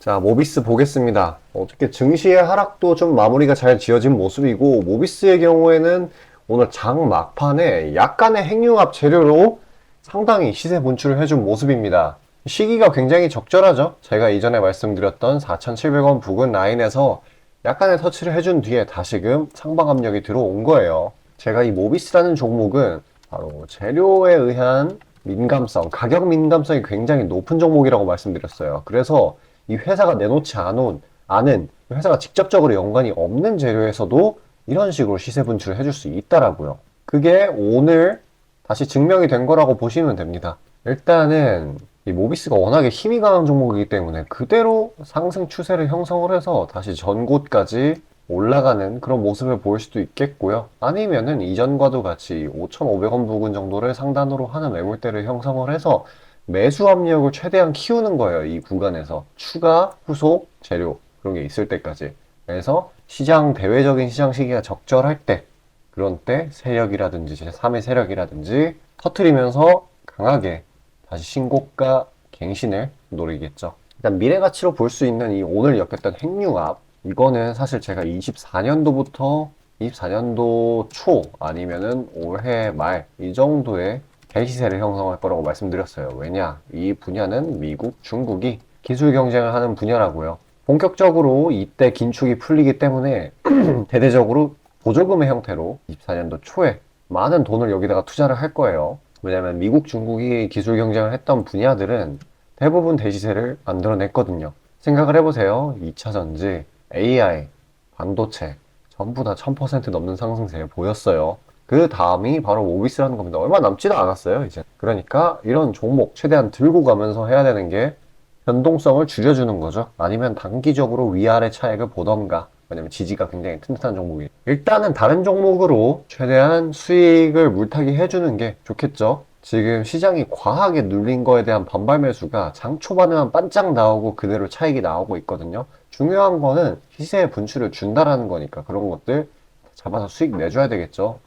자, 모비스 보겠습니다. 어떻게 증시의 하락도 좀 마무리가 잘 지어진 모습이고, 모비스의 경우에는 오늘 장 막판에 약간의 핵융합 재료로 상당히 시세 분출을 해준 모습입니다. 시기가 굉장히 적절하죠? 제가 이전에 말씀드렸던 4,700원 부근 라인에서 약간의 터치를 해준 뒤에 다시금 상방 압력이 들어온 거예요. 제가 이 모비스라는 종목은 바로 재료에 의한 민감성, 가격 민감성이 굉장히 높은 종목이라고 말씀드렸어요. 그래서 이 회사가 내놓지 않은, 않은 회사가 직접적으로 연관이 없는 재료에서도 이런 식으로 시세 분출을 해줄 수 있다라고요. 그게 오늘 다시 증명이 된 거라고 보시면 됩니다. 일단은 이 모비스가 워낙에 힘이 강한 종목이기 때문에 그대로 상승 추세를 형성을 해서 다시 전고까지 올라가는 그런 모습을 보일 수도 있겠고요. 아니면은 이전과도 같이 5,500원 부근 정도를 상단으로 하는 매물대를 형성을 해서 매수 압력을 최대한 키우는 거예요. 이 구간에서 추가 후속 재료 그런 게 있을 때까지. 그래서 시장 대외적인 시장 시기가 적절할 때 그런 때 세력이라든지 제3의 세력이라든지 터트리면서 강하게 다시 신고가 갱신을 노리겠죠. 일단 미래 가치로 볼 수 있는 이 오늘 엮였던 핵융합 이거는 사실 제가 24년도부터 24년도 초 아니면은 올해 말 이 정도의 개시세를 형성할 거라고 말씀드렸어요. 왜냐? 이 분야는 미국, 중국이 기술 경쟁을 하는 분야라고요. 본격적으로 이때 긴축이 풀리기 때문에 대대적으로 보조금의 형태로 24년도 초에 많은 돈을 여기다가 투자를 할 거예요. 왜냐면 미국, 중국이 기술 경쟁을 했던 분야들은 대부분 대시세를 만들어냈거든요. 생각을 해보세요. 2차 전지, AI, 반도체, 전부 다 1000% 넘는 상승세 보였어요. 그 다음이 바로 모비스라는 겁니다. 얼마 남지도 않았어요, 이제. 그러니까 이런 종목 최대한 들고 가면서 해야 되는 게 변동성을 줄여주는 거죠. 아니면 단기적으로 위아래 차익을 보던가. 왜냐면 지지가 굉장히 튼튼한 종목이. 일단은 다른 종목으로 최대한 수익을 물타기 해주는 게 좋겠죠. 지금 시장이 과하게 눌린 거에 대한 반발 매수가 장 초반에만 반짝 나오고 그대로 차익이 나오고 있거든요. 중요한 거는 시세의 분출을 준다라는 거니까 그런 것들 잡아서 수익 내줘야 되겠죠.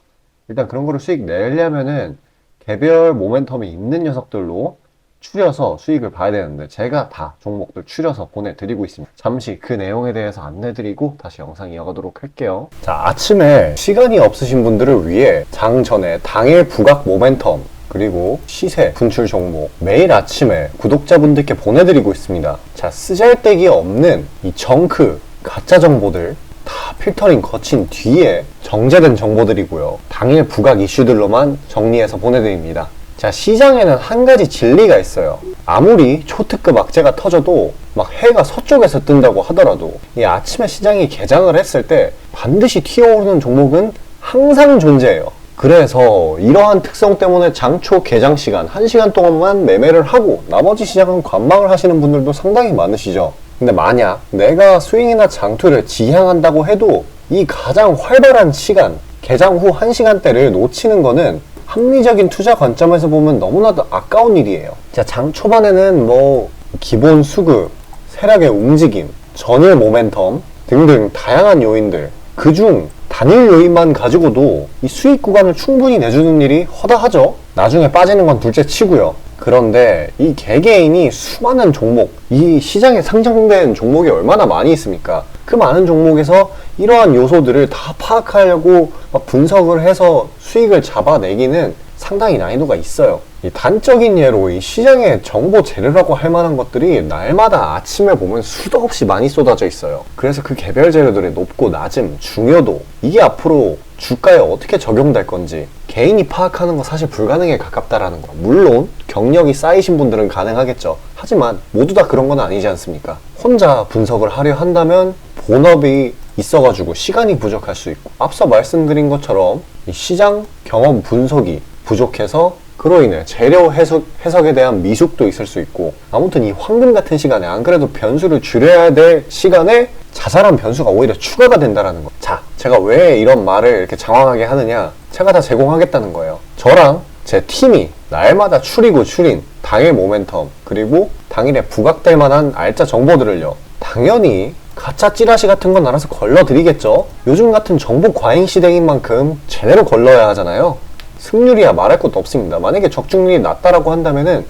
일단 그런 거를 수익 내려면은 개별 모멘텀이 있는 녀석들로 추려서 수익을 봐야 되는데 제가 다 종목들 추려서 보내드리고 있습니다. 잠시 그 내용에 대해서 안내드리고 다시 영상 이어가도록 할게요. 자, 아침에 시간이 없으신 분들을 위해 장 전에 당일 부각 모멘텀 그리고 시세 분출 종목 매일 아침에 구독자분들께 보내드리고 있습니다. 자, 쓰잘데기 없는 이 정크 가짜 정보들 다 필터링 거친 뒤에 정제된 정보들이고요. 당일 부각 이슈들로만 정리해서 보내드립니다. 자, 시장에는 한 가지 진리가 있어요. 아무리 초특급 악재가 터져도 막 해가 서쪽에서 뜬다고 하더라도 이 아침에 시장이 개장을 했을 때 반드시 튀어오르는 종목은 항상 존재해요. 그래서 이러한 특성 때문에 장초 개장 시간 1시간 동안만 매매를 하고 나머지 시장은 관망을 하시는 분들도 상당히 많으시죠. 근데 만약 내가 스윙이나 장투를 지향한다고 해도 이 가장 활발한 시간, 개장 후 1시간대를 놓치는 거는 합리적인 투자 관점에서 보면 너무나도 아까운 일이에요. 자, 장 초반에는 뭐 기본 수급, 세력의 움직임, 전일 모멘텀 등등 다양한 요인들 그중 단일 요인만 가지고도 이 수익 구간을 충분히 내주는 일이 허다하죠. 나중에 빠지는 건 둘째 치고요. 그런데 이 개개인이 수많은 종목, 이 시장에 상장된 종목이 얼마나 많이 있습니까? 그 많은 종목에서 이러한 요소들을 다 파악하려고 막 분석을 해서 수익을 잡아내기는 상당히 난이도가 있어요. 이 단적인 예로 이 시장에 정보 재료라고 할 만한 것들이 날마다 아침에 보면 수도 없이 많이 쏟아져 있어요. 그래서 그 개별 재료들의 높고 낮음, 중요도 이게 앞으로 주가에 어떻게 적용될 건지 개인이 파악하는 거 사실 불가능에 가깝다라는 거. 물론 경력이 쌓이신 분들은 가능하겠죠. 하지만 모두 다 그런 건 아니지 않습니까? 혼자 분석을 하려 한다면 본업이 있어가지고 시간이 부족할 수 있고 앞서 말씀드린 것처럼 이 시장 경험 분석이 부족해서 그로 인해 재료 해석, 해석에 대한 미숙도 있을 수 있고 아무튼 이 황금 같은 시간에 안 그래도 변수를 줄여야 될 시간에 자잘한 변수가 오히려 추가가 된다라는 거. 자, 제가 왜 이런 말을 이렇게 장황하게 하느냐? 제가 다 제공하겠다는 거예요. 저랑 제 팀이 날마다 추리고 추린 당일 모멘텀 그리고 당일에 부각될 만한 알짜 정보들을요. 당연히 가짜 찌라시 같은 건 알아서 걸러드리겠죠. 요즘 같은 정보 과잉 시대인 만큼 제대로 걸러야 하잖아요. 승률이야 말할 것도 없습니다. 만약에 적중률이 낮다라고 한다면은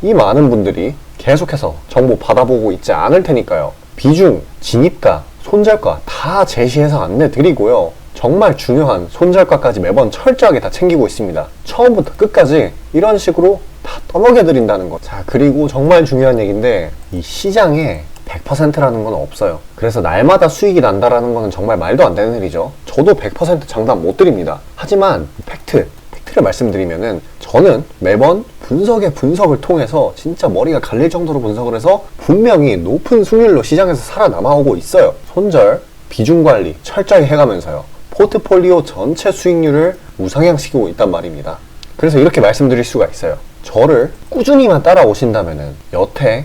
이 많은 분들이 계속해서 정보 받아보고 있지 않을 테니까요. 비중, 진입가, 손절가 다 제시해서 안내 드리고요. 정말 중요한 손절가까지 매번 철저하게 다 챙기고 있습니다. 처음부터 끝까지 이런 식으로 다 떠먹여 드린다는 것. 자, 그리고 정말 중요한 얘기인데 이 시장에 100%라는 건 없어요. 그래서 날마다 수익이 난다라는 거는 정말 말도 안 되는 일이죠. 저도 100% 장담 못 드립니다. 하지만 팩트, 팩트를 말씀드리면은 저는 매번 분석의 분석을 통해서 진짜 머리가 갈릴 정도로 분석을 해서 분명히 높은 수익률로 시장에서 살아남아오고 있어요. 손절, 비중 관리 철저히 해가면서요. 포트폴리오 전체 수익률을 우상향시키고 있단 말입니다. 그래서 이렇게 말씀드릴 수가 있어요. 저를 꾸준히만 따라오신다면은 여태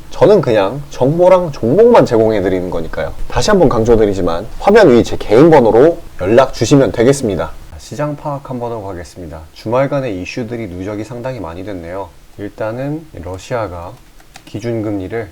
저는 그냥 정보랑 종목만 제공해 드리는 거니까요. 다시 한번 강조드리지만 화면 위 제 개인 번호로 연락 주시면 되겠습니다. 시장 파악 한번 하고 가겠습니다. 주말간의 이슈들이 누적이 상당히 많이 됐네요. 일단은 러시아가 기준금리를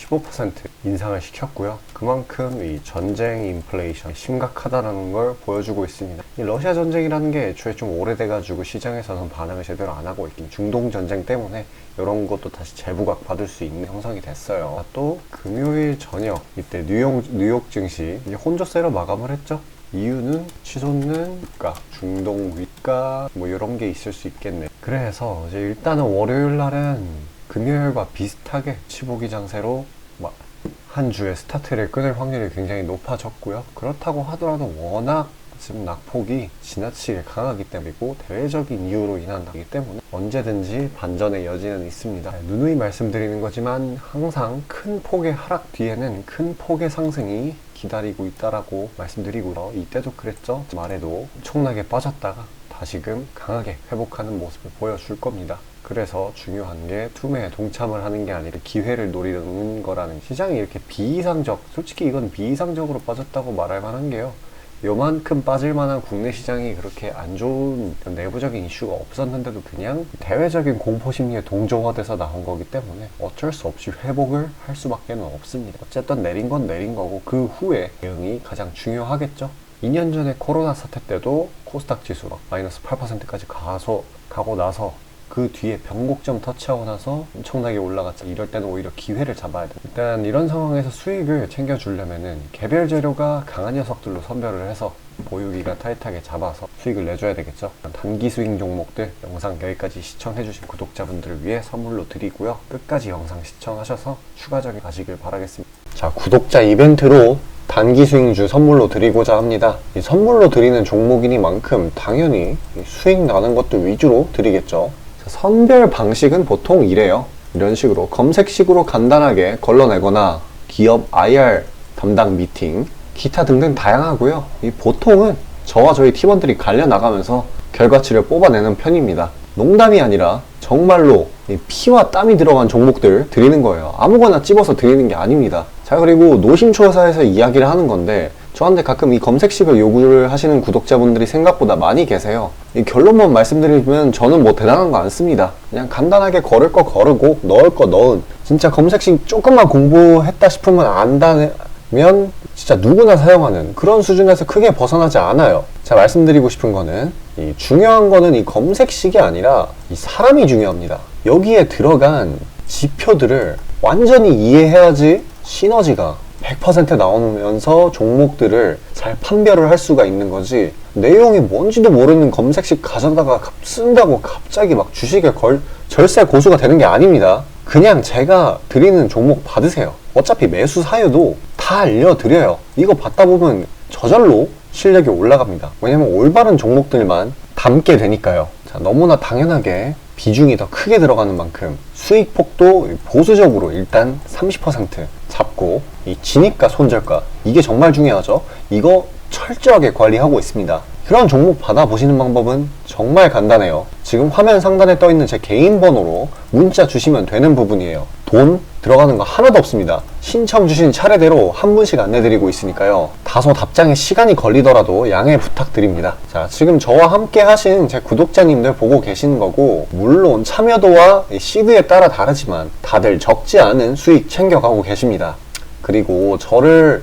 15% 인상을 시켰고요. 그만큼 이 전쟁 인플레이션 심각하다라는 걸 보여주고 있습니다. 이 러시아 전쟁이라는 게 애초에 좀 오래돼가지고 시장에서는 반응을 제대로 안 하고 있긴 중동 전쟁 때문에 이런 것도 다시 재부각 받을 수 있는 형성이 됐어요. 아, 또 금요일 저녁 이때 뉴욕 뉴욕 증시 혼조세로 마감을 했죠. 이유는 치솟는 가 중동 윗가 뭐 이런 게 있을 수 있겠네. 그래서 이제 일단은 월요일 날은 금요일과 비슷하게 치보기 장세로 막한 주의 스타트를 끊을 확률이 굉장히 높아졌고요. 그렇다고 하더라도 워낙 지금 낙폭이 지나치게 강하기 때문이고 대외적인 이유로 인한다기 때문에 언제든지 반전의 여지는 있습니다. 누누이 말씀드리는 거지만 항상 큰 폭의 하락 뒤에는 큰 폭의 상승이 기다리고 있다라고 말씀드리고요. 이때도 그랬죠. 말에도 엄청나게 빠졌다가 다시금 강하게 회복하는 모습을 보여줄 겁니다. 그래서 중요한 게 투매에 동참을 하는 게 아니라 기회를 노리는 거라는 시장이 이렇게 비이상적, 솔직히 이건 비이상적으로 빠졌다고 말할 만한 게요. 요만큼 빠질 만한 국내 시장이 그렇게 안 좋은 내부적인 이슈가 없었는데도 그냥 대외적인 공포 심리에 동조화돼서 나온 거기 때문에 어쩔 수 없이 회복을 할 수밖에 없습니다. 어쨌든 내린 건 내린 거고 그 후에 대응이 가장 중요하겠죠. 2년 전에 코로나 사태 때도 코스닥 지수가 마이너스 8%까지 가서 가고 나서 그 뒤에 변곡점 터치하고 나서 엄청나게 올라갔죠. 이럴 때는 오히려 기회를 잡아야 돼. 일단 이런 상황에서 수익을 챙겨주려면은 개별 재료가 강한 녀석들로 선별을 해서 보유기가 타이트하게 잡아서 수익을 내줘야 되겠죠. 단기 수익 종목들 영상 여기까지 시청해주신 구독자분들을 위해 선물로 드리고요. 끝까지 영상 시청하셔서 추가적인 가시길 바라겠습니다. 자, 구독자 이벤트로 단기 수익주 선물로 드리고자 합니다. 이 선물로 드리는 종목이니만큼 당연히 수익 나는 것들 위주로 드리겠죠. 선별 방식은 보통 이래요. 이런 식으로 검색식으로 간단하게 걸러내거나 기업 IR 담당 미팅, 기타 등등 다양하고요. 이 보통은 저와 저희 팀원들이 갈려 나가면서 결과치를 뽑아내는 편입니다. 농담이 아니라 정말로 이 피와 땀이 들어간 종목들 드리는 거예요. 아무거나 찝어서 드리는 게 아닙니다. 자 그리고 노심초사에서 이야기를 하는 건데 저한테 가끔 이 검색식을 요구를 하시는 구독자분들이 생각보다 많이 계세요. 이 결론만 말씀드리면 저는 뭐 대단한 거 안 씁니다. 그냥 간단하게 걸을 거 거르고 넣을 거 넣은 진짜 검색식 조금만 공부했다 싶으면 안다면 진짜 누구나 사용하는 그런 수준에서 크게 벗어나지 않아요. 자 말씀드리고 싶은 거는 이 중요한 거는 이 검색식이 아니라 이 사람이 중요합니다. 여기에 들어간 지표들을 완전히 이해해야지 시너지가 100% 나오면서 종목들을 잘 판별을 할 수가 있는 거지. 내용이 뭔지도 모르는 검색식 가져다가 쓴다고 갑자기 막 주식에 걸 절세 고수가 되는 게 아닙니다. 그냥 제가 드리는 종목 받으세요. 어차피 매수 사유도 다 알려드려요. 이거 받다 보면 저절로 실력이 올라갑니다. 왜냐면 올바른 종목들만 담게 되니까요. 자, 너무나 당연하게 비중이 더 크게 들어가는 만큼 수익 폭도 보수적으로 일단 30% 잡고 이 진입가 손절가 이게 정말 중요하죠. 이거 철저하게 관리하고 있습니다. 그런 종목 받아보시는 방법은 정말 간단해요. 지금 화면 상단에 떠 있는 제 개인 번호로 문자 주시면 되는 부분이에요. 돈 들어가는 거 하나도 없습니다. 신청 주신 차례대로 한 분씩 안내드리고 있으니까요. 다소 답장에 시간이 걸리더라도 양해 부탁드립니다. 자, 지금 저와 함께 하신 제 구독자님들 보고 계시는 거고, 물론 참여도와 이 시드에 따라 다르지만 다들 적지 않은 수익 챙겨가고 계십니다. 그리고 저를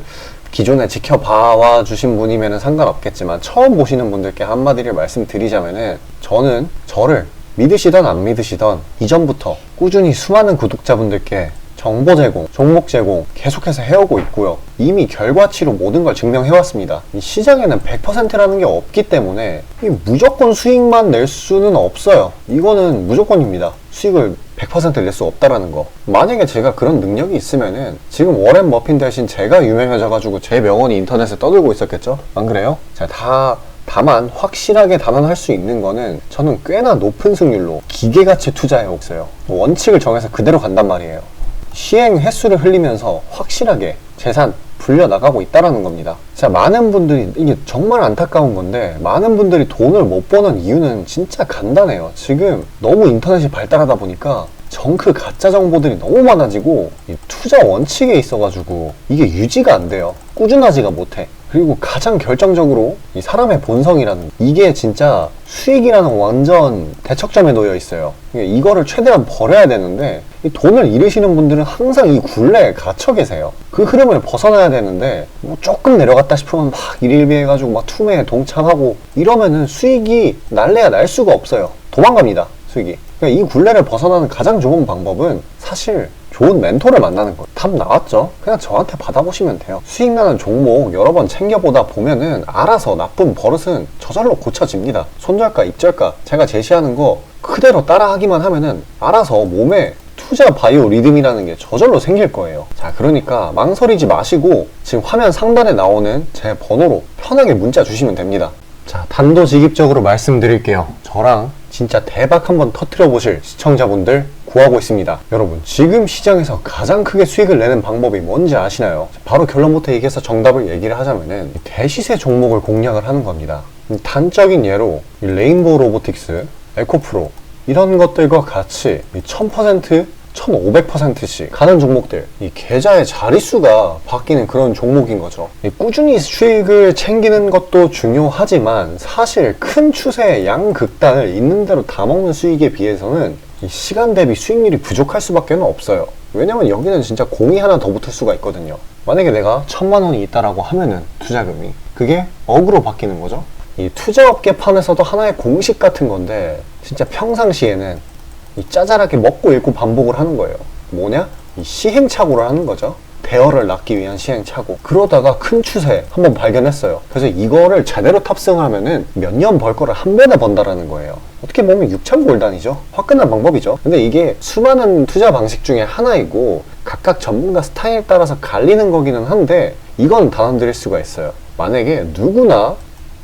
기존에 지켜봐와 주신 분이면 상관없겠지만 처음 보시는 분들께 한마디를 말씀드리자면은 저는 저를 믿으시던 안 믿으시던 이전부터 꾸준히 수많은 구독자분들께 정보 제공, 종목 제공 계속해서 해오고 있고요. 이미 결과치로 모든 걸 증명해왔습니다. 이 시장에는 100%라는 게 없기 때문에 이 무조건 수익만 낼 수는 없어요. 이거는 무조건입니다. 수익을 100%낼 수 없다라는 거. 만약에 제가 그런 능력이 있으면은 지금 워렌 머핀 대신 제가 유명해져가지고 제 명언이 인터넷에 떠들고 있었겠죠? 안 그래요? 자, 다 다만 확실하게 단언할 수 있는 거는 저는 꽤나 높은 승률로 기계가치 투자해 왔어요. 원칙을 정해서 그대로 간단 말이에요. 시행 횟수를 흘리면서 확실하게 재산 불려 나가고 있다라는 겁니다. 자, 많은 분들이 이게 정말 안타까운 건데 많은 분들이 돈을 못 버는 이유는 진짜 간단해요. 지금 너무 인터넷이 발달하다 보니까 정크 가짜 정보들이 너무 많아지고 이 투자 원칙에 있어가지고 이게 유지가 안 돼요. 꾸준하지가 못해. 그리고 가장 결정적으로 이 사람의 본성이라는 이게 진짜 수익이라는 완전 대척점에 놓여 있어요. 이거를 최대한 버려야 되는데 이 돈을 잃으시는 분들은 항상 이 굴레에 갇혀 계세요. 그 흐름을 벗어나야 되는데 뭐 조금 내려갔다 싶으면 막 일일비해가지고 막 투매에 동참하고 이러면은 수익이 날래야 날 수가 없어요. 도망갑니다. 수익이. 그러니까 이 굴레를 벗어나는 가장 좋은 방법은 사실 좋은 멘토를 만나는 거예요. 답 나왔죠? 그냥 저한테 받아보시면 돼요. 수익 나는 종목 여러 번 챙겨보다 보면은 알아서 나쁜 버릇은 저절로 고쳐집니다. 손절가, 입절가 제가 제시하는 거 그대로 따라하기만 하면은 알아서 몸에 투자 바이오 리듬이라는 게 저절로 생길 거예요. 자, 그러니까 망설이지 마시고 지금 화면 상단에 나오는 제 번호로 편하게 문자 주시면 됩니다. 자, 단도직입적으로 말씀드릴게요. 저랑 진짜 대박 한번 터트려 보실 시청자분들 구하고 있습니다. 여러분, 지금 시장에서 가장 크게 수익을 내는 방법이 뭔지 아시나요? 바로 결론부터 얘기해서 정답을 얘기를 하자면은 대시세 종목을 공략을 하는 겁니다. 단적인 예로 이 레인보우 로보틱스, 에코프로 이런 것들과 같이 1000% 1500%씩 가는 종목들 이 계좌의 자릿수가 바뀌는 그런 종목인 거죠. 이 꾸준히 수익을 챙기는 것도 중요하지만 사실 큰 추세의 양극단을 있는 대로 다 먹는 수익에 비해서는 이 시간 대비 수익률이 부족할 수밖에 없어요. 왜냐면 여기는 진짜 공이 하나 더 붙을 수가 있거든요. 만약에 내가 천만 원이 있다라고 하면은 투자금이 그게 억으로 바뀌는 거죠. 이 투자업계 판에서도 하나의 공식 같은 건데 진짜 평상시에는 이 짜잘하게 먹고 읽고 반복을 하는 거예요. 뭐냐? 이 시행착오를 하는 거죠. 대어를 낳기 위한 시행착오. 그러다가 큰 추세 한번 발견했어요. 그래서 이거를 제대로 탑승하면은 몇 년 벌 거를 한 번에 번다라는 거예요. 어떻게 보면 6천 골단이죠. 화끈한 방법이죠. 근데 이게 수많은 투자 방식 중에 하나이고 각각 전문가 스타일에 따라서 갈리는 거기는 한데 이건 단언드릴 수가 있어요. 만약에 누구나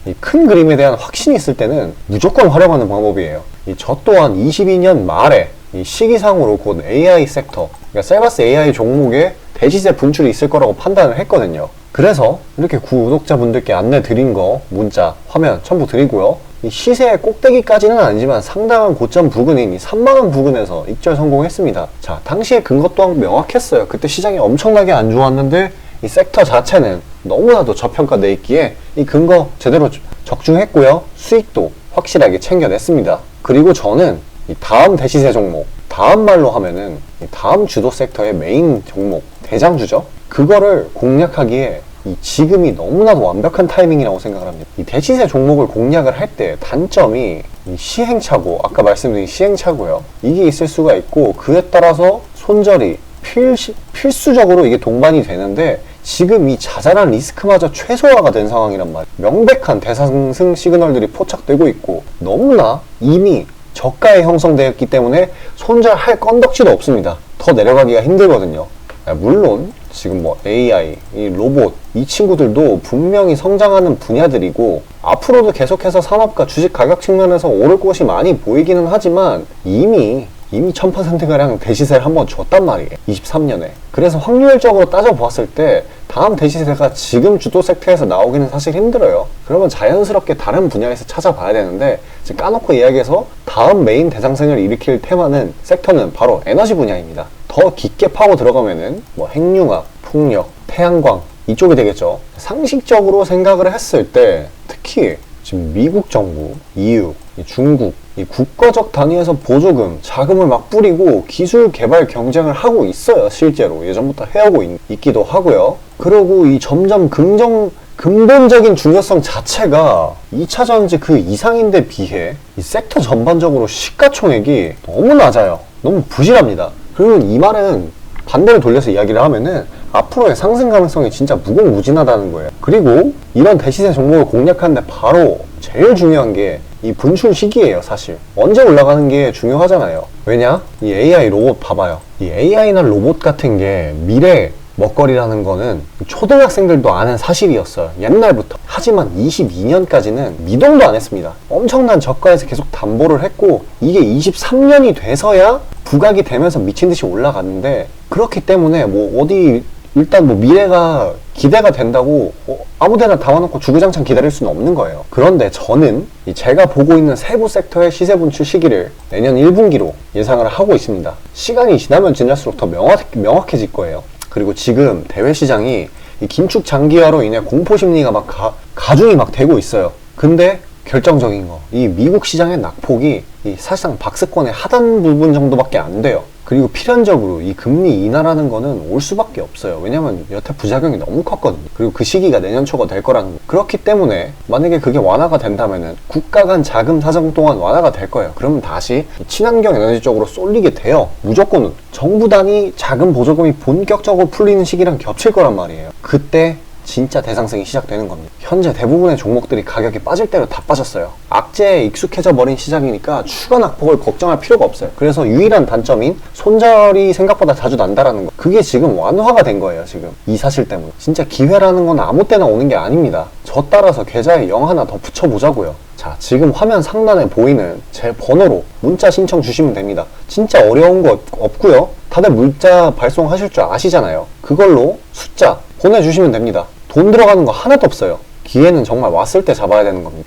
이 큰 그림에 대한 확신이 있을 때는 무조건 활용하는 방법이에요. 이저 또한 22년 말에 이 시기상으로 곧 AI 섹터, 그러니까 셀바스 AI 종목에 대시세 분출이 있을 거라고 판단을 했거든요. 그래서 이렇게 구독자분들께 안내 드린 거 문자, 화면 첨부 드리고요. 이 시세의 꼭대기까지는 아니지만 상당한 고점 부근인 이 3만원 부근에서 입절 성공했습니다. 자, 당시에 근거 또한 명확했어요. 그때 시장이 엄청나게 안 좋았는데 이 섹터 자체는 너무나도 저평가돼 있기에 이 근거 제대로 적중했고요. 수익도 확실하게 챙겨냈습니다. 그리고 저는 이 다음 대시세 종목, 다음 말로 하면은 이 다음 주도 섹터의 메인 종목, 대장주죠. 그거를 공략하기에 이 지금이 너무나도 완벽한 타이밍이라고 생각을 합니다. 이 대시세 종목을 공략을 할 때 단점이 이 시행착오, 아까 말씀드린 시행착오요. 이게 있을 수가 있고 그에 따라서 손절이 필시, 필수적으로 이게 동반이 되는데 지금 이 자잘한 리스크마저 최소화가 된 상황이란 말이에요. 명백한 대상승 시그널들이 포착되고 있고 너무나 이미 저가에 형성되었기 때문에 손절할 건덕지도 없습니다. 더 내려가기가 힘들거든요. 물론 지금 뭐 AI, 이 로봇 이 친구들도 분명히 성장하는 분야들이고 앞으로도 계속해서 산업과 주식 가격 측면에서 오를 것이 많이 보이기는 하지만 이미 이미 1000%가량 대시세를 한 번 줬단 말이에요. 23년에. 그래서 확률적으로 따져보았을 때 다음 대시세가 지금 주도 섹터에서 나오기는 사실 힘들어요. 그러면 자연스럽게 다른 분야에서 찾아봐야 되는데 지금 까놓고 이야기해서 다음 메인 대상생을 일으킬 테마는 섹터는 바로 에너지 분야입니다. 더 깊게 파고 들어가면은 뭐 핵융합, 풍력, 태양광 이쪽이 되겠죠. 상식적으로 생각을 했을 때 특히 지금 미국 정부, EU, 이 중국 이 국가적 단위에서 보조금, 자금을 막 뿌리고 기술 개발 경쟁을 하고 있어요. 실제로 예전부터 해오고 있, 기도 하고요. 그리고 이 점점 긍정 근본적인 중요성 자체가 2차 전지 그 이상인데 비해 이 섹터 전반적으로 시가총액이 너무 낮아요. 너무 부실합니다. 그리고 이 말은 반대로 돌려서 이야기를 하면은 앞으로의 상승 가능성이 진짜 무궁무진하다는 거예요. 그리고 이런 대시세 종목을 공략하는데 바로 제일 중요한 게 이 분출 시기예요, 사실. 언제 올라가는 게 중요하잖아요. 왜냐? 이 AI 로봇 봐봐요. 이 AI나 로봇 같은 게 미래 먹거리라는 거는 초등학생들도 아는 사실이었어요. 옛날부터. 하지만 22년까지는 미동도 안 했습니다. 엄청난 저가에서 계속 담보를 했고 이게 23년이 돼서야 부각이 되면서 미친 듯이 올라갔는데 그렇기 때문에 뭐 어디 일단 뭐 미래가 기대가 된다고 어, 아무데나 담아놓고 주구장창 기다릴 수는 없는 거예요. 그런데 저는 이 제가 보고 있는 세부 섹터의 시세 분출 시기를 내년 1분기로 예상을 하고 있습니다. 시간이 지나면 지날수록 더 명확, 명확해질 거예요. 그리고 지금 대외 시장이 이 긴축 장기화로 인해 공포 심리가 막 가, 가중이 막 되고 있어요. 근데 결정적인 거, 이 미국 시장의 낙폭이 이 사실상 박스권의 하단 부분 정도밖에 안 돼요. 그리고 필연적으로 이 금리 인하라는 거는 올 수밖에 없어요. 왜냐면 여태 부작용이 너무 컸거든요. 그리고 그 시기가 내년 초가 될 거라는 거. 그렇기 때문에 만약에 그게 완화가 된다면은 국가 간 자금 사정 동안 완화가 될 거예요. 그러면 다시 친환경 에너지 쪽으로 쏠리게 돼요. 무조건 정부 단위 자금 보조금이 본격적으로 풀리는 시기랑 겹칠 거란 말이에요. 그때 진짜 대상승이 시작되는 겁니다. 현재 대부분의 종목들이 가격이 빠질 대로 다 빠졌어요. 악재에 익숙해져 버린 시장이니까 추가 낙폭을 걱정할 필요가 없어요. 그래서 유일한 단점인 손절이 생각보다 자주 난다라는 거. 그게 지금 완화가 된 거예요, 지금. 이 사실 때문에. 진짜 기회라는 건 아무 때나 오는 게 아닙니다. 저 따라서 계좌에 0 하나 더 붙여보자고요. 자, 지금 화면 상단에 보이는 제 번호로 문자 신청 주시면 됩니다. 진짜 어려운 거 없고요. 다들 문자 발송하실 줄 아시잖아요. 그걸로 숫자 보내주시면 됩니다. 돈 들어가는 거 하나도 없어요. 기회는 정말 왔을 때 잡아야 되는 겁니다.